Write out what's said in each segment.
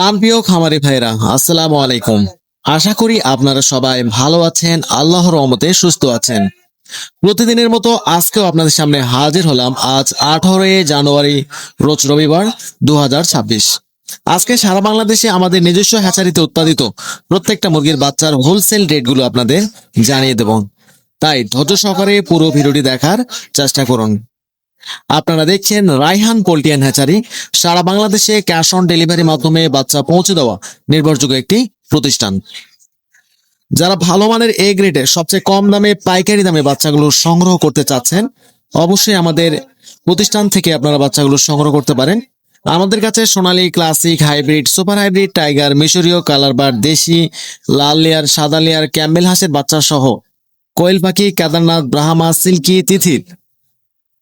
প্রাণপ্রিয় খামারি ভাইরা আসসালামু আলাইকুম। আশা করি আপনারা সবাই ভালো আছেন, আল্লাহর রহমতে সুস্থ আছেন। প্রতিদিনের মতো আজকেও আপনাদের সামনে হাজির হলাম আজ আঠারোই জানুয়ারি, রোজ রবিবার দু হাজার ছাব্বিশ। আজকে সারা বাংলাদেশে আমাদের নিজস্ব হ্যাচারিতে উৎপাদিত প্রত্যেকটা মুরগির বাচ্চার হোলসেল রেটগুলো আপনাদের জানিয়ে দেব। তাই ধৈর্য সহকারে পুরো ভিডিওটি দেখার চেষ্টা করুন। আপনারা দেখছেন রাইহান পোল্ট্রিয়ান হ্যাচারি। সারা বাংলাদেশে ক্যাশ অন ডেলিভারি মাধ্যমে বাচ্চা পৌঁছে দেওয়া নির্ভরযোগ্য একটি প্রতিষ্ঠান। যারা ভালো মানের এ গ্রেডে সবচেয়ে কম দামে, পাইকারি দামে বাচ্চাগুলো সংগ্রহ করতে চাচ্ছেন, অবশ্যই আমাদের প্রতিষ্ঠান থেকে আপনারা বাচ্চাগুলো সংগ্রহ করতে পারেন। আমাদের কাছে Sonali classic hybrid, super hybrid, tiger, মিশরীয় কালার বার, দেশি লাল লেয়ার, সাদা লেয়ার, ক্যাম্বেল হাঁসের বাচ্চা সহ। কোয়েল পাখি, কেদারনাথ, ব্রাহ্মা, সিল্কি তিথির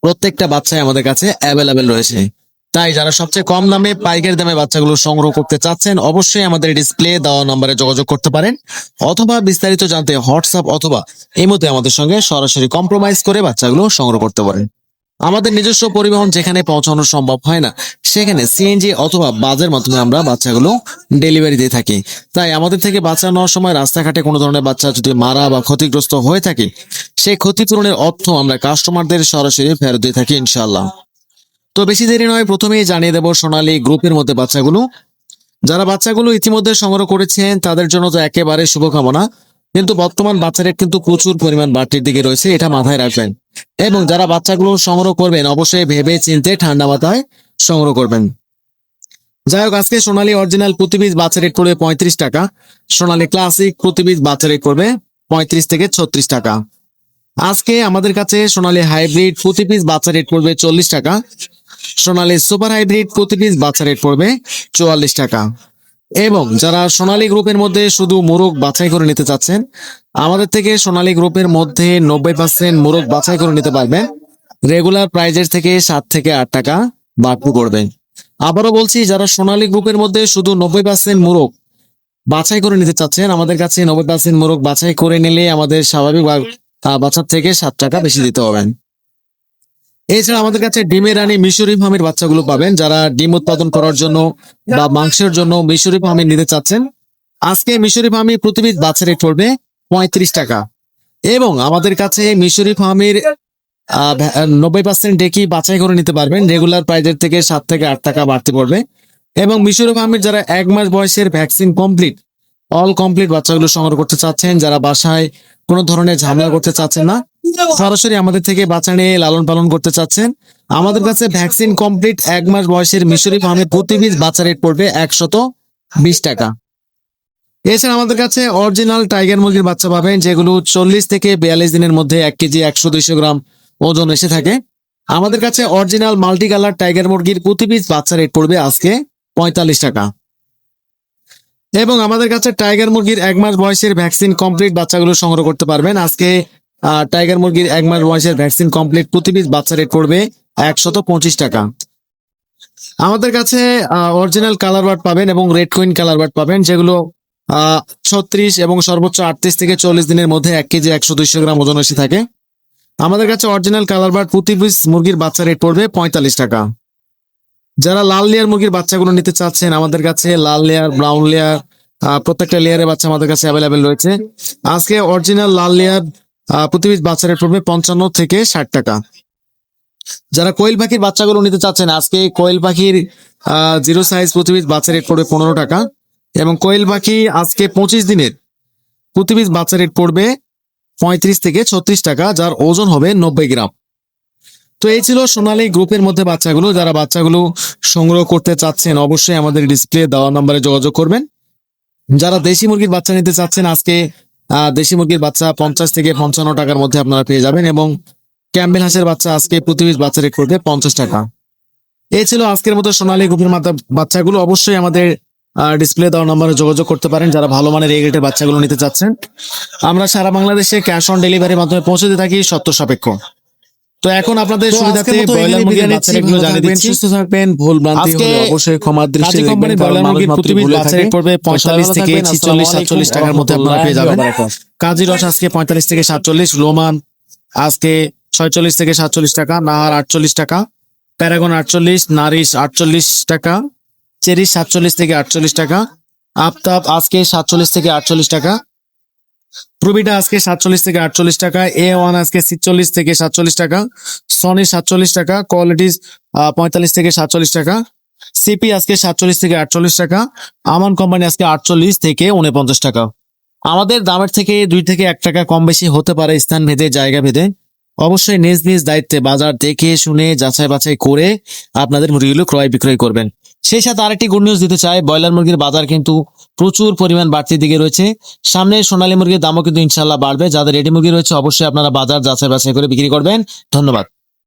প্রত্যেকটা বাচ্চাই আমাদের কাছে অ্যাভেলেবেল রয়েছে। তাই যারা সবচেয়ে কম দামে পাইকারি দামে বাচ্চাগুলো সংগ্রহ করতে চাচ্ছেন, অবশ্যই আমাদের ডিসপ্লে দেওয়া নম্বরে যোগাযোগ করতে পারেন। অথবা বিস্তারিত জানতে হোয়াটসঅ্যাপ অথবা এই মধ্যে আমাদের সঙ্গে সরাসরি কম্প্রোমাইজ করে বাচ্চাগুলো সংগ্রহ করতে পারেন। আমাদের নিজস্ব পরিবহন যেখানে পৌঁছানো সম্ভব হয় না, সেখানে সিএনজি অথবা বাজের মাধ্যমে আমরা বাচ্চাগুলো ডেলিভারি দিয়ে থাকি। তাই আমাদের থেকে বাচ্চা নেওয়ার সময় রাস্তাঘাটে কোনো ধরনের বাচ্চা যদি মারা বা ক্ষতিগ্রস্ত হয়ে থাকে, সেই ক্ষতিপূরণের অর্থ আমরা কাস্টমারদের সরাসরি ফেরত দিয়ে থাকি ইনশাল্লাহ তো বেশি দেরি নয়, প্রথমেই জানিয়ে দেব সোনালী গ্রুপের মধ্যে বাচ্চাগুলো। যারা বাচ্চাগুলো ইতিমধ্যে সংগ্রহ করেছেন, তাদের জন্য তো একেবারে শুভকামনা। কিন্তু বর্তমান বাচ্চা রেট কিন্তু প্রচুর পরিমাণ বাড়তির দিকে রয়েছে, এটা মাথায় রাখবেন। এবং যারা বাচ্চাগুলো সংগ্রহ করবেন অবশ্যই ভেবে চিনতে ঠান্ডা মাথায় সংগ্রহ করবেন। যাই হোক আজকে সোনালী অরিজিনাল প্রতি পিস বাচ্চা রেট করবে পঁয়ত্রিশ টাকা। সোনালী ক্লাসিক প্রতি পিস বাচ্চা রেট করবে পঁয়ত্রিশ থেকে ছত্রিশ টাকা। আজকে আমাদের কাছে সোনালী হাইব্রিড প্রতি পিস বাচ্চা রেট পড়বে চল্লিশ টাকা। সোনালী সুপার হাইব্রিড প্রতি পিস বাচ্চা রেট পড়বে চুয়াল্লিশ টাকা। এবং যারা সোনালী গ্রুপের মধ্যে শুধু মোরগ বাছাই করে নিতে চাচ্ছেন, আমাদের থেকে সোনালী গ্রুপের মধ্যে নব্বই পার্সেন্ট মোরগ বাছাই করে নিতে পারবেন। রেগুলার প্রাইজের থেকে সাত থেকে আট টাকা বাড়তি করবেন আবারও বলছি, যারা সোনালী গ্রুপের মধ্যে শুধু নব্বই পার্সেন্ট মোরগ বাছাই করে নিতে চাচ্ছেন, আমাদের কাছে নব্বই পার্সেন্ট মোরগ বাছাই করে নিলে আমাদের স্বাভাবিক বাছার থেকে সাত টাকা বেশি দিতে হবে। এছাড়া আমাদের কাছে ডিমের রানী মিশরি ফার্মের বাচ্চাগুলো পাবেন, যারা ডিম উৎপাদন করার জন্য বা মাংসের জন্য মিশরি ফার্মে নিতে চাচ্ছেন। আজকে মিশরি ফার্মে প্রতি পিস বাচ্চা রেট পড়বে পঁয়ত্রিশ টাকা। এবং আমাদের কাছে মিশরি ফার্মের নব্বই পার্সেন্ট ডেকি বাছাই করে নিতে পারবেন রেগুলার প্রাইজের থেকে সাত থেকে আট টাকা বাড়তে পড়বে। এবং মিশরি ফার্মের যারা এক মাস বয়সের ভ্যাকসিন কমপ্লিট, অল কমপ্লিট বাচ্চাগুলো সংগ্রহ করতে চাচ্ছেন, যারা বাসায় কোনো ধরনের ঝামেলা করতে চাচ্ছেন না সরাসরি আমাদের থেকে বাচ্চা নিয়ে লালন পালন করতে চাচ্ছেন। আমাদের কাছে ভ্যাকসিন কমপ্লিট এক মাস বয়সের মিশরি ফার্মে প্রতি পিস বাচ্চা রেট পড়বে একশত বিশ টাকা। এছাড়া আমাদের কাছে অরিজিনাল টাইগার মুরগির বাচ্চা পাবেন, যেগুলো চল্লিশ থেকে বিয়াল্লিশ দিনের মধ্যে এক কেজি একশো দুইশো গ্রাম ওজন এসে থাকে। আমাদের কাছে অরিজিনাল মাল্টি কালার টাইগার মুরগির প্রতি পিস বাচ্চা রেট পড়বে আজকে পঁয়তাল্লিশ টাকা। এবং আমাদের কাছে টাইগার মুরগির এক মাস বয়সের ভ্যাকসিন কমপ্লিট বাচ্চাগুলো সংগ্রহ করতে পারবেন আজকে টাইগার মুরগির এক মাস বয়সের ভ্যাকসিন কমপ্লিট প্রতি পিস বাচ্চা রেট পড়বে একশত পঁচিশ টাকা। আমাদের কাছে অরিজিনাল কালার বার্ড পাবেন এবং রেড কুইন কালার বার্ড পাবেন, যেগুলো ছত্রিশ এবং সর্বোচ্চ আটত্রিশ থেকে চল্লিশ দিনের মধ্যে এক কেজি একশো দুইশো গ্রাম ওজন এসে থাকে। আমাদের কাছে অরিজিনাল কালার বার্ড প্রতি পিস মুরগির বাচ্চা রেট পড়বে পঁয়তাল্লিশ টাকা। যারা লাল লেয়ার মুরগির বাচ্চাগুলো নিতে চাচ্ছেন, আমাদের কাছে লাল লেয়ার ব্রাউন লেয়ার প্রত্যেকটা লেয়ারের বাচ্চা আমাদের কাছে অ্যাভেলেবেল রয়েছে। আজকে অরিজিনাল লাল লেয়ার প্রতি পিস বাচ্চা রেট পড়বে পঞ্চান্ন থেকে ষাট টাকা। যারা কোয়েল পাখির বাচ্চাগুলো নিতে চাচ্ছেন, আজকে কোয়েল পাখির জিরো সাইজ প্রতি পিস বাচ্চা রেট পড়বে পনেরো টাকা এবং কোয়েল পাখি আজকে পঁচিশ দিনের প্রতি পিস বাচ্চা রেট পড়বে পঁয়ত্রিশ থেকে ছত্রিশ টাকা, যার ওজন হবে নব্বই গ্রাম। তো এই ছিল সোনালী গ্রুপের মধ্যে বাচ্চাগুলো। যারা বাচ্চাগুলো সংগ্রহ করতে চাচ্ছেন, অবশ্যই আমাদের ডিসপ্লে দেওয়া নম্বরে যোগাযোগ করবেন। যারা দেশি মুরগির বাচ্চা নিতে চাচ্ছেন, আজকে দেশি মুরগির বাচ্চা পঞ্চাশ থেকে পঞ্চান্ন টাকার মধ্যে আপনারা পেয়ে যাবেন এবং ক্যাম্বেল হাঁসের বাচ্চা আজকে প্রতি পিস বাচ্চা রেট করবে পঞ্চাশ টাকা। এ ছিল আজকের মতো সোনালী গ্রুপের মাথা বাচ্চাগুলো। অবশ্যই আমাদের ডিসপ্লে দেওয়া নম্বরে যোগাযোগ করতে পারেন যারা ভালো মানের এই রেটের বাচ্চাগুলো নিতে চাচ্ছেন। আমরা সারা বাংলাদেশে ক্যাশ অন ডেলিভারির মাধ্যমে পৌঁছে দিয়ে থাকি সত্য সাপেক্ষ। তো এখন আপনাদের তো সুবিধাতে ব্রয়লার মুরগির বিদায় বাচ্চা নিচ্ছি। জানিয়ে দিচ্ছি। সুস্থ থাকবেন ভুল ভ্রান্তি হলে অবশ্যই ক্ষমার দৃষ্টি দেখবেন, কারণ ব্রয়লার মুরগির প্রতি পিস ভুলে বাচ্চা রেট পড়বে তো সবাই পঁয়তাল্লিশ ভালো থেকে থাকবেন, ছিচল্লিশ আসসালামু সাতচল্লিশ টাকার মধ্যে আপনারা পেয়ে যাবেন। কাজী রস আজকে পঁয়তাল্লিশ থেকে সাতচল্লিশ লোমান আজকে ছয়চল্লিশ থেকে সাতচল্লিশ টাকা নাহার আটচল্লিশ টাকা প্যারাগন আটচল্লিশ নারিশ আটচল্লিশ টাকা চেরিশ সাতচল্লিশ থেকে আটচল্লিশ টাকা আফতাব আজকে সাতচল্লিশ থেকে আটচল্লিশ টাকা প্রবিটা আজকে সাতচল্লিশ থেকে আটচল্লিশ টাকা এ ওয়ান আজকে ছিচল্লিশ থেকে সাতচল্লিশ টাকা সনি সাতচল্লিশ টাকা কোয়ালিটিস পঁয়তাল্লিশ থেকে সাতচল্লিশ টাকা সিপি আজকে সাতচল্লিশ থেকে আটচল্লিশ টাকা আমান কোম্পানি আজকে আটচল্লিশ থেকে উনপঞ্চাশ টাকা। আমাদের দামের থেকে দুই থেকে এক টাকা কম বেশি হতে পারে স্থান ভেদে, জায়গা ভেদে। অবশ্যই নিজ নিজ দায়িত্বে বাজার দেখে শুনে যাচাই বাছাই করে আপনাদের মুরগিগুলো ক্রয় বিক্রয় করবেন। সেই সাথে আরেকটি গুড নিউজ দিতে চাই। ব্রয়লার মুরগির বাজার কিন্তু প্রচুর পরিমাণ বাড়তির দিকে রয়েছে। সামনে সোনালী মুরগির দামও কিন্তু ইনশাল্লাহ বাড়বে। যাদের রেডি মুরগি রয়েছে, অবশ্যই আপনারা বাজার যাচাই বাছাই করে বিক্রি করবেন। ধন্যবাদ।